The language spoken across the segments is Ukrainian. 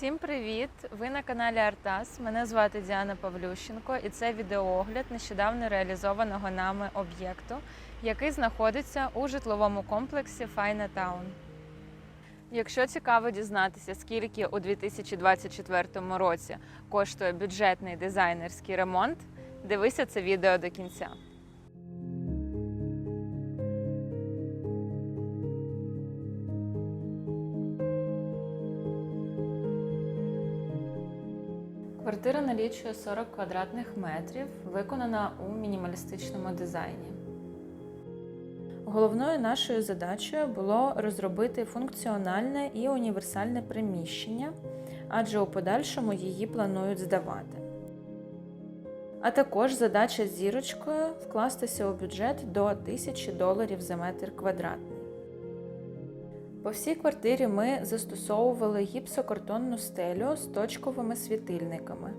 Всім привіт! Ви на каналі Артас. Мене звати Діана Павлющенко, і це відеоогляд нещодавно реалізованого нами об'єкту, який знаходиться у житловому комплексі Файна Таун. Якщо цікаво дізнатися, скільки у 2024 році коштує бюджетний дизайнерський ремонт, дивися це відео до кінця. Квартира налічує 40 квадратних метрів, виконана у мінімалістичному дизайні. Головною нашою задачею було розробити функціональне і універсальне приміщення, адже у подальшому її планують здавати. А також задача зірочкою вкластися у бюджет до 1000 доларів за метр квадратний. По всій квартирі ми застосовували гіпсокартонну стелю з точковими світильниками.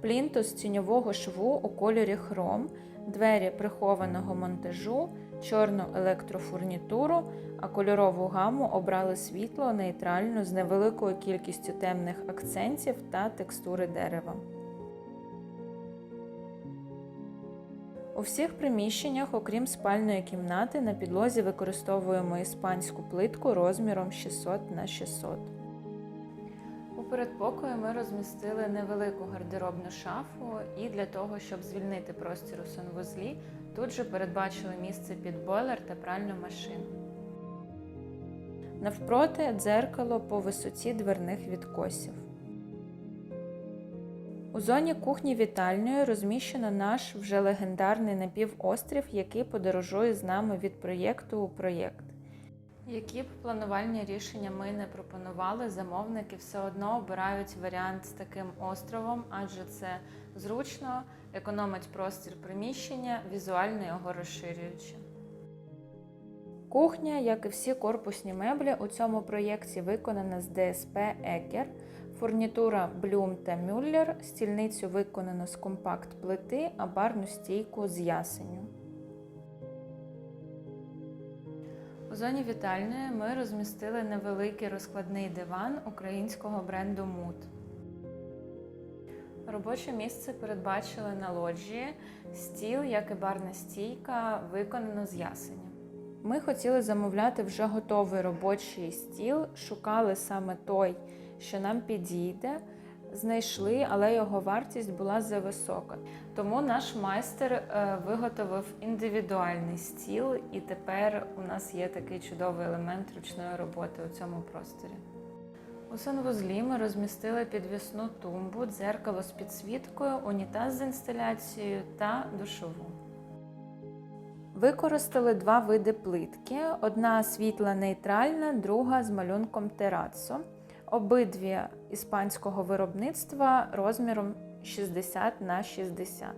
Плінтус тіньового шву у кольорі хром, двері прихованого монтажу, чорну електрофурнітуру, а кольорову гаму обрали світло нейтральну з невеликою кількістю темних акцентів та текстури дерева. У всіх приміщеннях, окрім спальної кімнати, на підлозі використовуємо іспанську плитку розміром 600 на 600. У передпокої ми розмістили невелику гардеробну шафу, і для того, щоб звільнити простір у санвузлі, тут же передбачили місце під бойлер та пральну машину. Навпроти дзеркало по висоті дверних відкосів. У зоні кухні вітальної розміщено наш вже легендарний напівострів, який подорожує з нами від проєкту у проєкт. Які б планувальні рішення ми не пропонували, замовники все одно обирають варіант з таким островом, адже це зручно, економить простір приміщення, візуально його розширюючи. Кухня, як і всі корпусні меблі, у цьому проєкті виконана з ДСП Екер. Фурнітура Блюм та Мюллер, стільницю виконано з компакт плити, а барну стійку з ясеню. У зоні вітальної ми розмістили невеликий розкладний диван українського бренду Мут. Робоче місце передбачили на лоджії, стіл, як і барна стійка, виконано з ясеня. Ми хотіли замовляти вже готовий робочий стіл, шукали саме той, що нам підійде. Знайшли, але його вартість була зависока. Тому наш майстер е, виготовив індивідуальний стіл, і тепер у нас є такий чудовий елемент ручної роботи у цьому просторі. У санвузлі ми розмістили підвісну тумбу, дзеркало з підсвіткою, унітаз з інсталяцією та душову. Використали два види плитки: одна світла нейтральна, друга з малюнком терацо. Обидві іспанського виробництва розміром 60 на 60.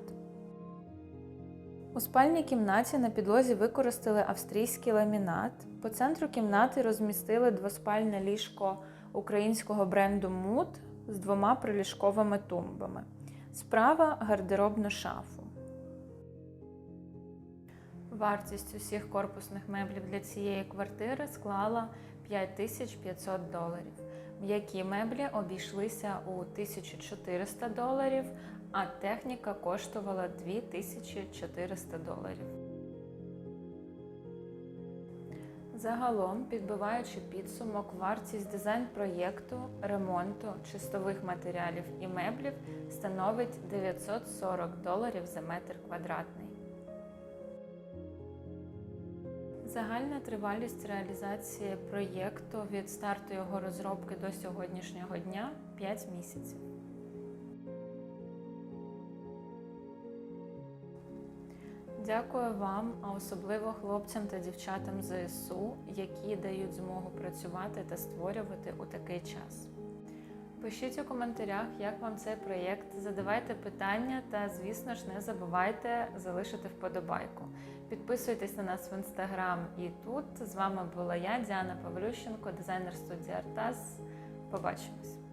У спальній кімнаті на підлозі використали австрійський ламінат. По центру кімнати розмістили двоспальне ліжко українського бренду Мут з двома приліжковими тумбами. Справа гардеробну шафу. Вартість усіх корпусних меблів для цієї квартири склала 5500 доларів. М'які меблі обійшлися у 1400 доларів, а техніка коштувала 2400 доларів. Загалом, підбиваючи підсумок, вартість дизайн-проєкту, ремонту, чистових матеріалів і меблів становить 940 доларів за метр квадратний. Загальна тривалість реалізації проєкту від старту його розробки до сьогоднішнього дня 5 місяців. Дякую вам, а особливо хлопцям та дівчатам ЗСУ, які дають змогу працювати та створювати у такий час. Пишіть у коментарях, як вам цей проєкт, задавайте питання та, звісно ж, не забувайте залишити вподобайку. Підписуйтесь на нас в інстаграм і тут. З вами була я, Діана Павлющенко, дизайнер студії Артас. Побачимось!